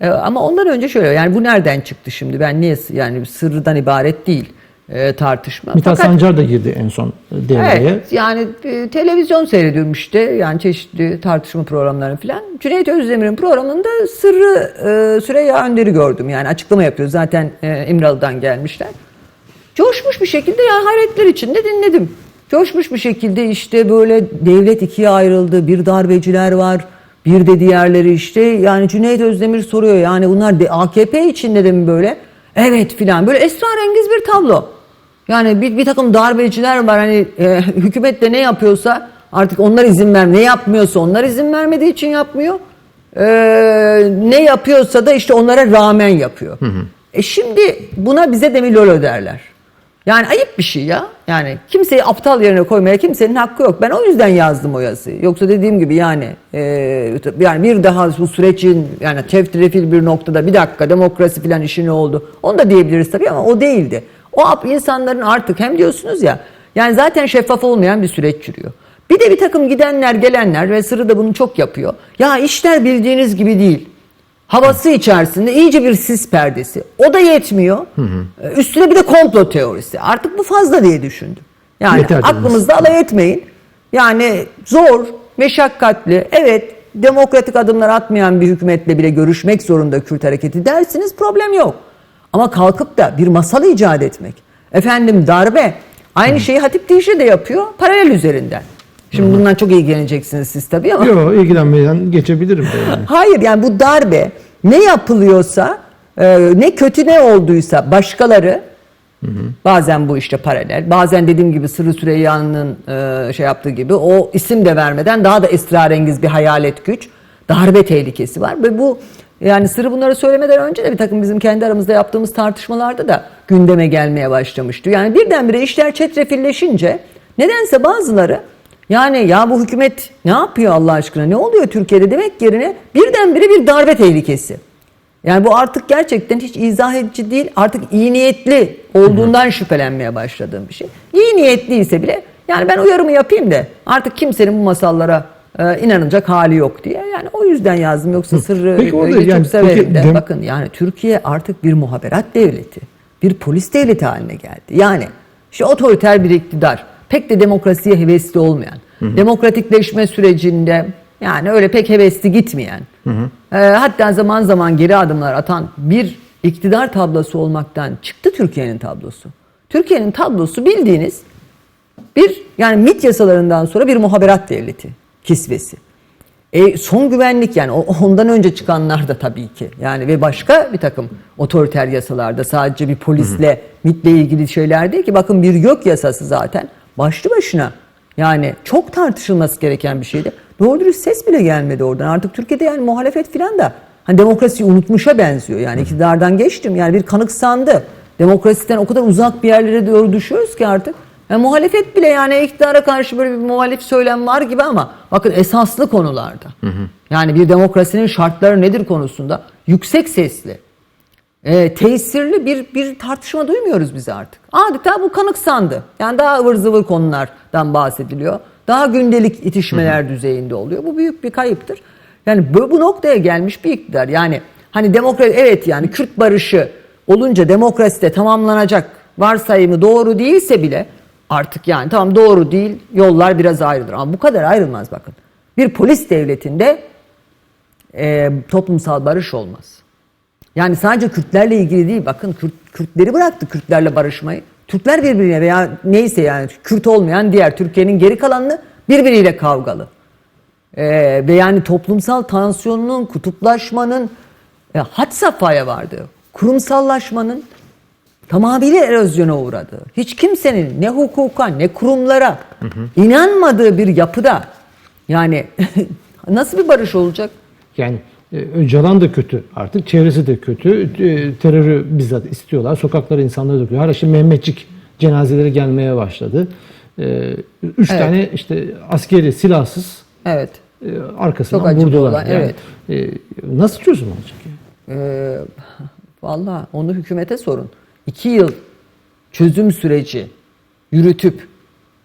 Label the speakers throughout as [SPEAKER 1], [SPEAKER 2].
[SPEAKER 1] E, ama ondan önce şöyle yani bu nereden çıktı şimdi? Ben niye yani sırrıdan ibaret değil e, tartışma.
[SPEAKER 2] Mithat
[SPEAKER 1] Fakat-
[SPEAKER 2] Sancar da girdi en son devreye.
[SPEAKER 1] Evet yani e, televizyon seyrediyorum işte yani çeşitli tartışma programlarını falan. Cüneyt Özdemir'in programında Sırrı e, Süreyya Önder'i gördüm yani açıklama yapıyor. Zaten e, İmralı'dan gelmişler. Coşmuş bir şekilde ya hayretler içinde dinledim. Coşmuş bir şekilde işte böyle devlet ikiye ayrıldı. Bir darbeciler var. Bir de diğerleri işte yani Cüneyt Özdemir soruyor yani bunlar de, AKP içinde de mi böyle? Evet filan böyle esrarengiz bir tablo. Yani bir, bir takım darbeciler var hani e, hükümet de ne yapıyorsa artık onlar izin ver ne yapmıyorsa onlar izin vermediği için yapmıyor. E, ne yapıyorsa da işte onlara rağmen yapıyor. E şimdi buna bize de mi lolo derler. Yani ayıp bir şey ya. Yani kimseyi aptal yerine koymaya kimsenin hakkı yok. Ben o yüzden yazdım o yazıyı. Yoksa dediğim gibi yani e, yani bir daha bu sürecin yani çetrefil bir noktada bir dakika demokrasi filan işi ne oldu? Onu da diyebiliriz tabii ama o değildi. O insanların artık hem diyorsunuz ya yani zaten şeffaf olmayan bir süreç yürüyor. Bir de bir takım gidenler gelenler ve Sırrı da bunu çok yapıyor. Ya işler bildiğiniz gibi değil havası içerisinde iyice bir sis perdesi. O da yetmiyor. Ee, Üstüne bir de komplo teorisi. Artık bu fazla diye düşündüm. Yani
[SPEAKER 2] Yeter
[SPEAKER 1] aklımızda alay etmeyin. Yani zor, meşakkatli, evet demokratik adımlar atmayan bir hükümetle bile görüşmek zorunda Kürt hareketi dersiniz problem yok. Ama kalkıp da bir masal icat etmek. Efendim darbe. Aynı şeyi Hatip Dişi de yapıyor paralel üzerinden. Şimdi bundan çok ilgileneceksiniz siz tabii ama.
[SPEAKER 2] Yok ilgilenmeden geçebilirim de yani.
[SPEAKER 1] Hayır yani bu darbe ne yapılıyorsa e, ne kötü ne olduysa başkaları bazen bu işte paralel bazen dediğim gibi Sırrı Süreyya'nın e, şey yaptığı gibi o isim de vermeden daha da esrarengiz bir hayalet güç darbe tehlikesi var ve bu yani Sırrı bunları söylemeden önce de bir takım bizim kendi aramızda yaptığımız tartışmalarda da gündeme gelmeye başlamıştı. Yani birdenbire işler çetrefilleşince nedense bazıları yani ya bu hükümet ne yapıyor Allah aşkına ne oluyor Türkiye'de demek yerine birdenbire bir darbe tehlikesi. Yani bu artık gerçekten hiç izah edici değil artık iyi niyetli olduğundan şüphelenmeye başladığım bir şey. İyi niyetliyse bile yani ben uyarımı yapayım da artık kimsenin bu masallara e, inanacak hali yok diye. Yani o yüzden yazdım yoksa sırrı
[SPEAKER 2] Peki orada
[SPEAKER 1] e,
[SPEAKER 2] yani peki
[SPEAKER 1] de. Bakın yani Türkiye artık bir muhaberat devleti, bir polis devleti haline geldi. Yani işte otoriter bir iktidar, pek de demokrasiye hevesli olmayan, demokratikleşme sürecinde yani öyle pek hevesli gitmeyen, e, hatta zaman zaman geri adımlar atan bir iktidar tablosu olmaktan çıktı Türkiye'nin tablosu. Türkiye'nin tablosu bildiğiniz bir yani MIT yasalarından sonra bir muhaberat devleti kisvesi. E, son güvenlik yani ondan önce çıkanlar da tabii ki yani ve başka bir takım otoriter yasalarda sadece bir polisle MIT'le ilgili şeyler değil ki bakın bir gök yasası zaten başlı başına yani çok tartışılması gereken bir şeydi. Doğru dürüst ses bile gelmedi oradan artık Türkiye'de yani muhalefet filan da hani demokrasiyi unutmuşa benziyor yani iktidardan geçtim yani bir kanıksandı. Demokrasiden o kadar uzak bir yerlere doğru düşüyoruz ki artık. Yani muhalefet bile yani iktidara karşı böyle bir muhalif söylem var gibi ama bakın esaslı konularda. Yani bir demokrasinin şartları nedir konusunda yüksek sesli, e, tesirli bir bir tartışma duymuyoruz biz artık. Adeta bu kanıksandı. Yani daha ıvır zıvır konulardan bahsediliyor. Daha gündelik itişmeler düzeyinde oluyor. Bu büyük bir kayıptır. Yani bu, bu noktaya gelmiş bir iktidar. Yani hani demokrasi evet yani Kürt barışı olunca demokrasi de tamamlanacak varsayımı doğru değilse bile artık yani tamam doğru değil yollar biraz ayrılır. Ama bu kadar ayrılmaz bakın. Bir polis devletinde e, toplumsal barış olmaz. Yani sadece Kürtlerle ilgili değil. Bakın Kürt, Kürtleri bıraktı Kürtlerle barışmayı. Türkler birbirine veya neyse yani Kürt olmayan diğer Türkiye'nin geri kalanını birbiriyle kavgalı. Ee, ve yani toplumsal tansiyonun, kutuplaşmanın e, had safhaya vardığı, kurumsallaşmanın tamamıyla erozyona uğradığı, hiç kimsenin ne hukuka ne kurumlara inanmadığı bir yapıda yani nasıl bir barış olacak?
[SPEAKER 2] Yani Öcalan da kötü artık, çevresi de kötü. E, terörü bizzat istiyorlar. Sokaklara insanları döküyor. Hala şimdi Mehmetçik cenazeleri gelmeye başladı. E, üç
[SPEAKER 1] Evet.
[SPEAKER 2] tane işte askeri silahsız
[SPEAKER 1] Evet.
[SPEAKER 2] e, arkasından
[SPEAKER 1] Çok
[SPEAKER 2] vurdular. Yani, e, nasıl çözüm olacak? yani?
[SPEAKER 1] Ee, Valla onu hükümete sorun. İki yıl çözüm süreci yürütüp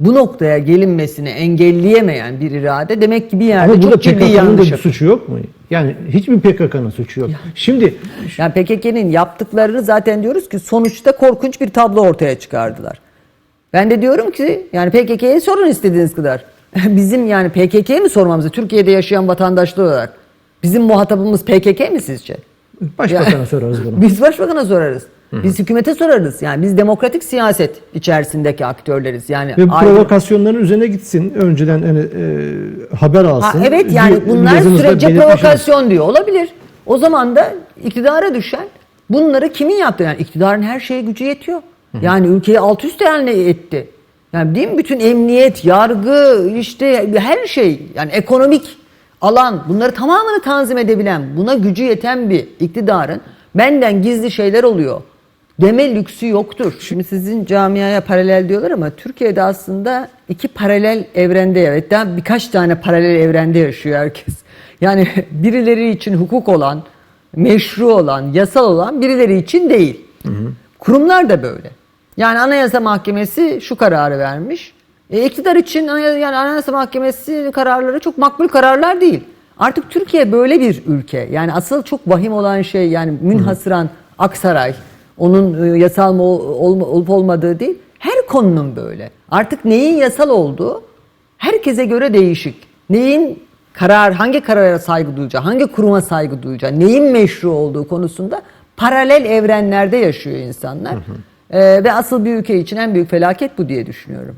[SPEAKER 1] bu noktaya gelinmesini engelleyemeyen bir irade demek ki bir yerde
[SPEAKER 2] Ama
[SPEAKER 1] çok ciddi yanlış
[SPEAKER 2] bir
[SPEAKER 1] yapıyor.
[SPEAKER 2] suçu yok mu? Yani hiçbir PKK'nın suçu yok. Şimdi
[SPEAKER 1] Yani PKK'nın yaptıklarını zaten diyoruz ki sonuçta korkunç bir tablo ortaya çıkardılar. Ben de diyorum ki yani PKK'ye sorun istediğiniz kadar. Bizim yani PKK'ye mi sormamızı Türkiye'de yaşayan vatandaşlar olarak bizim muhatabımız PKK mi sizce?
[SPEAKER 2] başbakana sorarız bunu.
[SPEAKER 1] Biz başbakana sorarız. Biz hükümete sorarız. Yani biz demokratik siyaset içerisindeki aktörleriz. Yani
[SPEAKER 2] Ve bu
[SPEAKER 1] ayrı-
[SPEAKER 2] provokasyonların üzerine gitsin. Önceden hani, e, haber
[SPEAKER 1] Ha,
[SPEAKER 2] alsın.
[SPEAKER 1] evet yani
[SPEAKER 2] Bir-
[SPEAKER 1] bunlar
[SPEAKER 2] yazınızda
[SPEAKER 1] sürece
[SPEAKER 2] belirtmiş olsun.
[SPEAKER 1] provokasyon diyor. Olabilir. O zaman da iktidara düşen bunları kimin yaptı? Yani iktidarın her şeye gücü yetiyor. Yani ülkeyi alt üst haline etti. Yani değil mi? Bütün emniyet, yargı, işte her şey yani ekonomik alan bunları tamamını tanzim edebilen, buna gücü yeten bir iktidarın benden gizli şeyler oluyor deme lüksü yoktur. Şimdi sizin camiaya paralel diyorlar ama Türkiye'de aslında iki paralel evrende evet daha birkaç tane paralel evrende yaşıyor herkes. Yani birileri için hukuk olan, meşru olan, yasal olan birileri için değil. Kurumlar da böyle. Yani Anayasa Mahkemesi şu kararı vermiş. E, iktidar için yani Anayasa Mahkemesi kararları çok makbul kararlar değil. Artık Türkiye böyle bir ülke. Yani asıl çok vahim olan şey yani münhasıran Aksaray, onun e, yasal mı olup olmadığı değil. Her konunun böyle. Artık neyin yasal olduğu herkese göre değişik. Neyin karar, hangi karara saygı duyacağı, hangi kuruma saygı duyacağı, neyin meşru olduğu konusunda paralel evrenlerde yaşıyor insanlar. Ee, ve asıl bir ülke için en büyük felaket bu diye düşünüyorum.